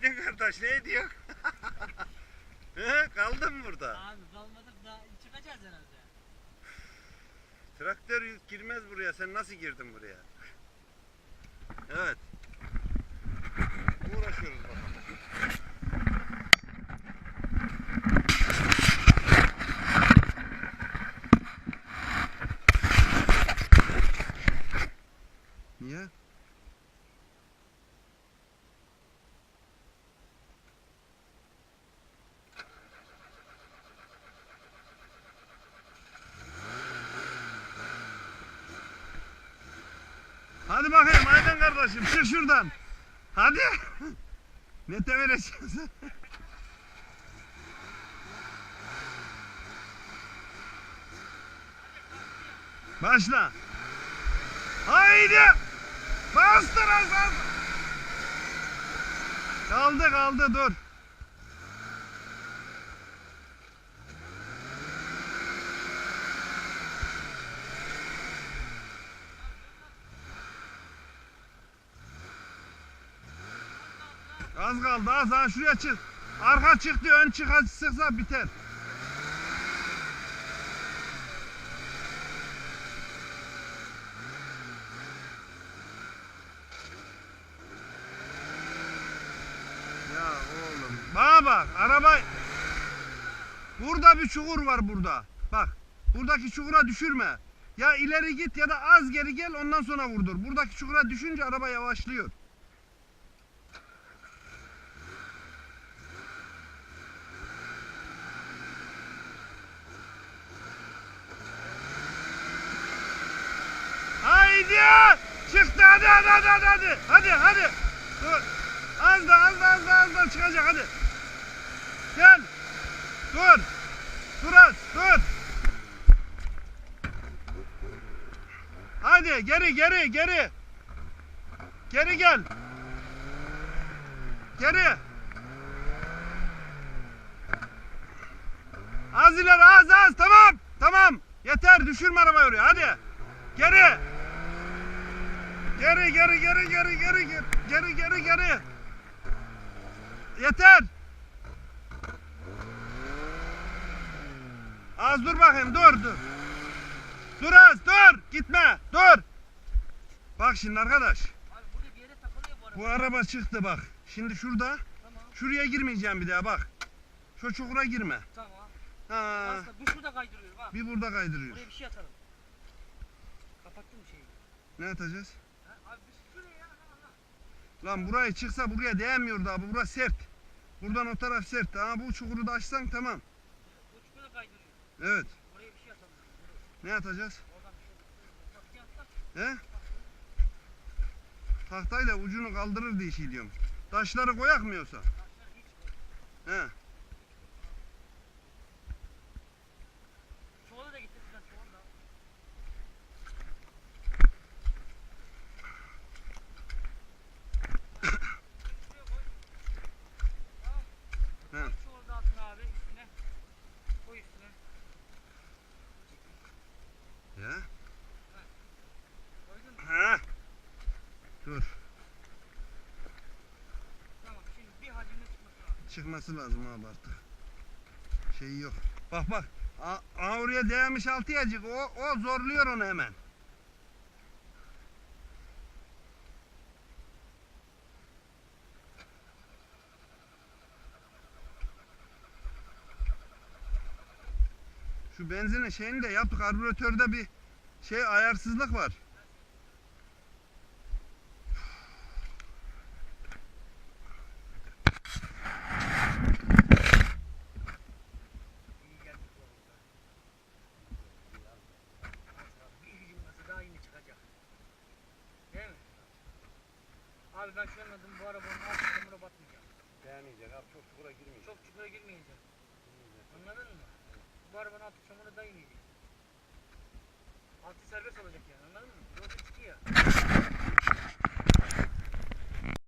kardeş ne diyor? He, kaldın mı burada? Abi kalmadık da çıkacağız herhalde. Traktör yük girmez buraya. Sen nasıl girdin buraya? Evet. Uğraşıyoruz bakalım. Hadi bakayım Aydın kardeşim çık şuradan. Hadi. ne vereceğiz? Başla. Haydi. Bastır Hasan. Kaldı kaldı dur. Az kaldı az ha şuraya çık. Arka çıktı ön çık hadi sıksa biter. Ya oğlum bana bak araba Burada bir çukur var burada. Bak buradaki çukura düşürme. Ya ileri git ya da az geri gel ondan sonra vurdur. Buradaki çukura düşünce araba yavaşlıyor. Haydi! Çıktı hadi hadi hadi hadi hadi. Hadi hadi. Dur. Az da az da az da az da çıkacak hadi. Gel. Dur. Dur az dur. Hadi geri geri geri. Geri gel. Geri. Az ileri az az tamam. Tamam. Yeter düşürme arabayı oraya hadi. Geri. Geri geri geri geri geri geri geri geri geri. Yeter. Az dur bakayım dur dur. Dur az dur gitme dur. Bak şimdi arkadaş Abi burada bir yere takılıyor bu araba. bu araba çıktı bak. Şimdi şurada Tamam şuraya girmeyeceğim bir daha bak. Şu çukura girme. tamam. Ha, Aslında bu şurada kaydırıyor bak. bir burada kaydırıyor. Buraya bir şey atalım. Kapattım şeyi. Ne atacağız? Lan burayı çıksa buraya değmiyordu abi. Burası sert. Buradan o taraf sert. Ha bu çukuru da açsan tamam. Bu çukura kaydırıyor. Evet. Oraya bir şey atalım. Ne atacağız? Oradan bir şey atla. He? Tahtayla ucunu kaldırır diye şey diyorum. Taşları koyak mı yoksa? Taşlar hiç koy. He. Çuvalı da getir biraz çuval da. Şuraya koy. Tamam. He. Koy çuvalı da altına abi üstüne. Koy üstüne. Ya. Koydun mu? Ha. Dur. Tamam şimdi bir hacimle çıkması lazım. Çıkması lazım abi artık. Şeyi yok. Bak bak. Oraya değmiş altı yacık. O, o zorluyor onu hemen. Şu benzinin şeyini de yaptık. Karbüratörde bir şey ayarsızlık var. Abi ben şu anladım bu arabanın altı çamura batmayacak. Değmeyecek abi çok çukura girmeyecek. Çok çukura girmeyecek. Anladın mı? Bu arabanın altı çamura da inmeyecek. Altı serbest olacak yani anladın mı? Yolda çıkıyor.